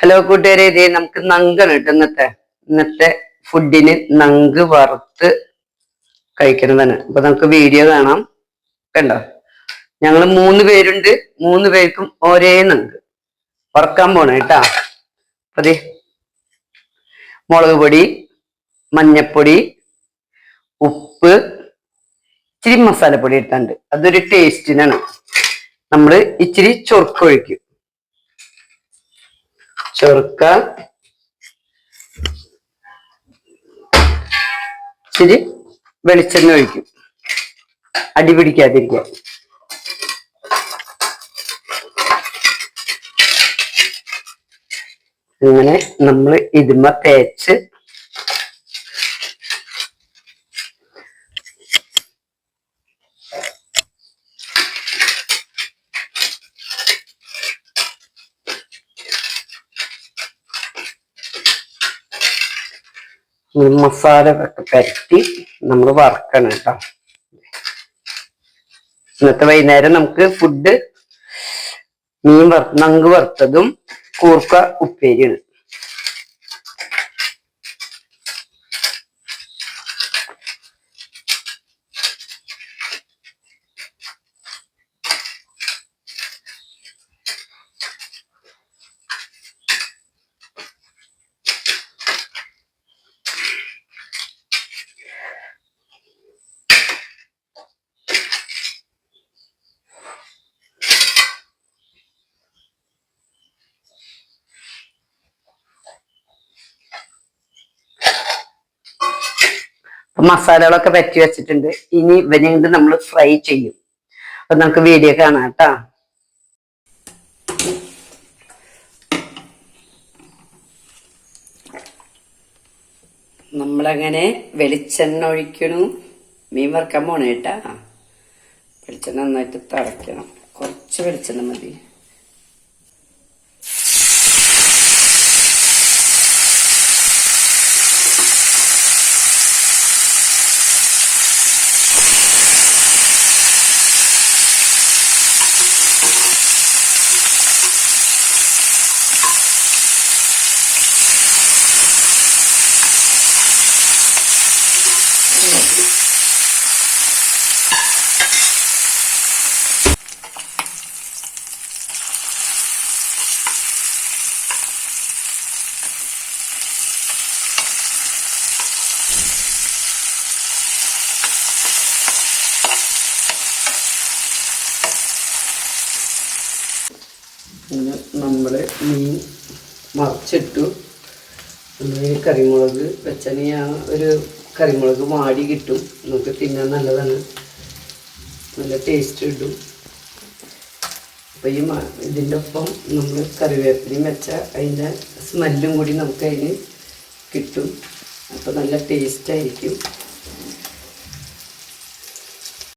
Hello കൂട്ടുകാരെ ഇതേ നമുക്ക് നങ്കാണ് കേട്ടോ ഇന്നത്തെ. ഇന്നത്തെ ഫുഡിന് നങ്ക് വറുത്ത് കഴിക്കുന്നതാണ്. അപ്പൊ നമുക്ക് വീഡിയോ കാണാം. കണ്ടോ? ഞങ്ങൾ മൂന്ന് പേരുണ്ട്. മൂന്ന് പേർക്കും ഒരേ നങ്ക്. വറക്കാൻ പോണേ കേട്ടാ. അതെ മുളക് പൊടി മഞ്ഞപ്പൊടി ഉപ്പ് ഇച്ചിരി മസാലപ്പൊടി ഇട്ടുണ്ട്. അതൊരു ടേസ്റ്റിനാണ് നമ്മൾ ഇച്ചിരി ചൊറുക്കൊഴിക്കും. ചെറുക്ക. ഇച്ചിരി വെളിച്ചെണ്ണ ഒഴിക്കും. അടി അങ്ങനെ നമ്മൾ ഇതിമ തേച്ച് മസാല ഒക്കെ പരത്തി നമ്മൾ വറക്കണം കേട്ടോ. ഇന്നത്തെ വൈകുന്നേരം നമുക്ക് ഫുഡ് മീൻ വറ നങ്ക് വറുത്തതും കൂർക്ക ഉപ്പേരിയാണ് മസാലകളൊക്കെ പറ്റി വെച്ചിട്ടുണ്ട്. ഇനി ഇവനെ നമ്മൾ ഫ്രൈ ചെയ്യും. അപ്പൊ നമുക്ക് വീഡിയോ കാണാം കേട്ടാ. നമ്മളങ്ങനെ വെളിച്ചെണ്ണ ഒഴിക്കണു. മീൻ വറുക്കാൻ പോണേട്ടാ വെളിച്ചെണ്ണ നന്നായിട്ട് തിളയ്ക്കണം കുറച്ച് വെളിച്ചെണ്ണ മതി. പിന്നെ നമ്മൾ മീൻ മറിച്ചിട്ടു നമ്മൾ ഈ കറിമുളക് ഒരു കറിമുളക് വാടി കിട്ടും. നമുക്ക് തിന്നാൻ നല്ലതാണ്. നല്ല ടേസ്റ്റ് കിട്ടും. അപ്പോൾ ഈ ഇതിന്റെ ഒപ്പം നമ്മൾ കറിവേപ്പിലയും വെച്ചാൽ അതിന്റെ സ്മെല്ലും കൂടി നമുക്ക് അതിന് കിട്ടും. അപ്പോൾ നല്ല ടേസ്റ്റ് ആയിരിക്കും.